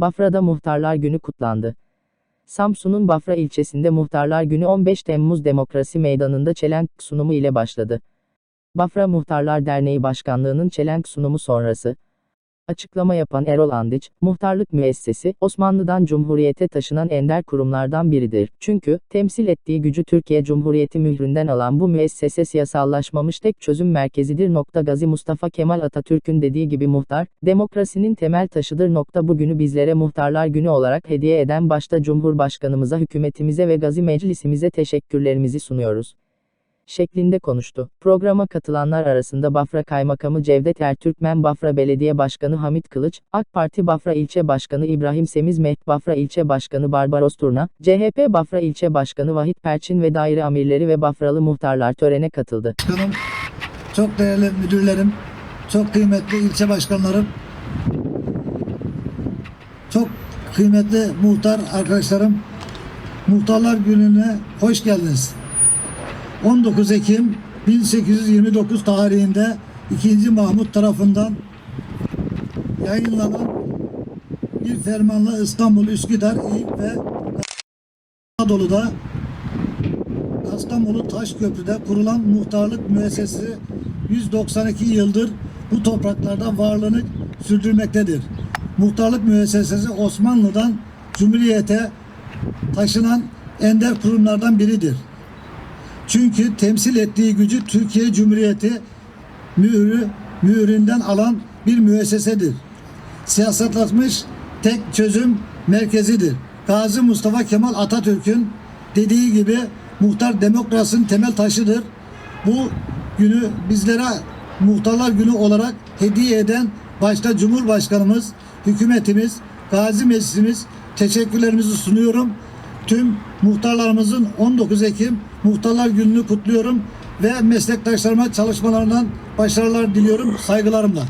Bafra'da Muhtarlar Günü kutlandı. Samsun'un Bafra ilçesinde Muhtarlar Günü 15 Temmuz Demokrasi Meydanı'nda çelenk sunumu ile başladı. Bafra Muhtarlar Derneği Başkanlığı'nın çelenk sunumu sonrası, Açıklama yapan Erol Andiç, muhtarlık müessesi, Osmanlı'dan Cumhuriyete taşınan ender kurumlardan biridir. Çünkü, temsil ettiği gücü Türkiye Cumhuriyeti mühründen alan bu müessese siyasallaşmamış tek çözüm merkezidir. Nokta Gazi Mustafa Kemal Atatürk'ün dediği gibi muhtar, demokrasinin temel taşıdır. Nokta bugünü bizlere Muhtarlar Günü olarak hediye eden başta Cumhurbaşkanımıza, hükümetimize ve Gazi Meclisimize teşekkürlerimizi sunuyoruz şeklinde konuştu. Programa katılanlar arasında Bafra Kaymakamı Cevdet Ertürkmen, Bafra Belediye Başkanı Hamit Kılıç, AK Parti Bafra İlçe Başkanı İbrahim Semiz Mehmet Bafra İlçe Başkanı Barbaros Turna, CHP Bafra İlçe Başkanı Vahit Perçin ve daire amirleri ve Bafralı muhtarlar törene katıldı. Başkanım, çok değerli müdürlerim, çok kıymetli ilçe başkanlarım, çok kıymetli muhtar arkadaşlarım, Muhtarlar Günü'ne hoş geldiniz. 19 Ekim 1829 tarihinde 2. Mahmut tarafından yayınlanan bir fermanla İstanbul, Üsküdar, Eyüp ve Anadolu'da Kastamonu Taşköprü'de kurulan muhtarlık müessesesi 192 yıldır bu topraklarda varlığını sürdürmektedir. Muhtarlık müessesesi Osmanlı'dan Cumhuriyete taşınan ender kurumlardan biridir. Çünkü temsil ettiği gücü Türkiye Cumhuriyeti mührü, mühründen alan bir müessesedir. Siyasetlaşmış tek çözüm merkezidir. Gazi Mustafa Kemal Atatürk'ün dediği gibi muhtar demokrasinin temel taşıdır. Bu günü bizlere muhtarlar günü olarak hediye eden başta Cumhurbaşkanımız, hükümetimiz, Gazi Meclisimiz teşekkürlerimizi sunuyorum. Tüm muhtarlarımızın 19 Ekim Muhtarlar Günü'nü kutluyorum ve meslektaşlarıma çalışmalarından başarılar diliyorum saygılarımla.